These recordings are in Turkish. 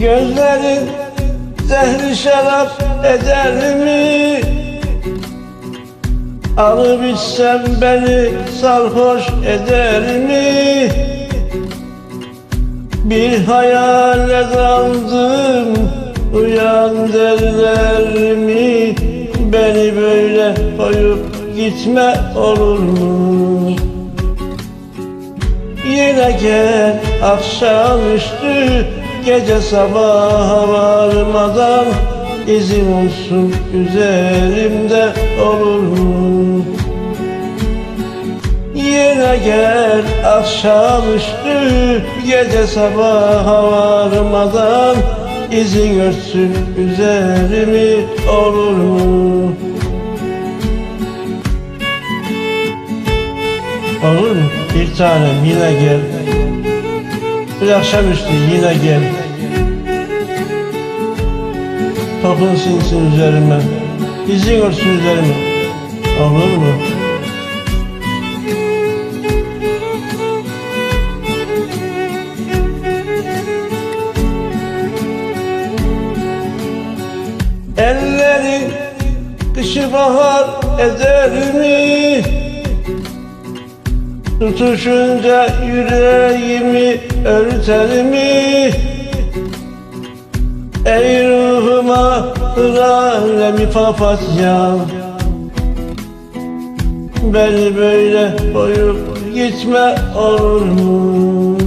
Gözlerin zehri şarap eder mi? Alıp içsem beni sarhoş eder mi? Bir hayale daldım Uyan derler mi? Beni böyle koyup gitme olur mu? Yine gel akşamüstü Gece sabaha varmadan izin olsun üzerimde olur mu? Yine gel akşamüstü Gece sabaha varmadan izin örtsün üzerimi olur mu? Olur mu? Bir tanem yine gel Bir akşamüstü yine gel Tokun sinsin üzerime İzin örtsün üzerime Olur mu? Ellerin kışı bahar eder mi? Tutuşunca yüreğimi örter mi? Ey ruhuma hıralemi papatya Beni böyle koyup gitme olur mu?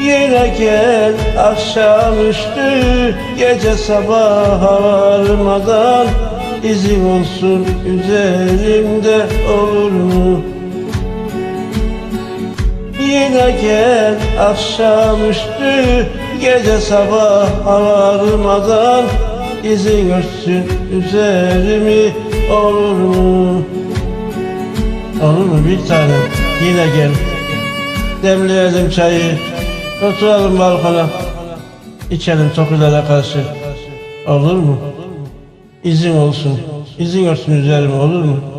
Yine gel akşamüstü Gece sabaha varmadan izin olsun üzerimde olur mu? Yine gel akşamüstü Gece sabaha varmadan izin örtsün üzerimi olur mu? Olur mu bir tane? Yine gel. Demleyelim çayı. Oturalım balkona. İçelim tokulara karşı. Olur mu? İzin olsun. İzin örtsün üzerime olur mu?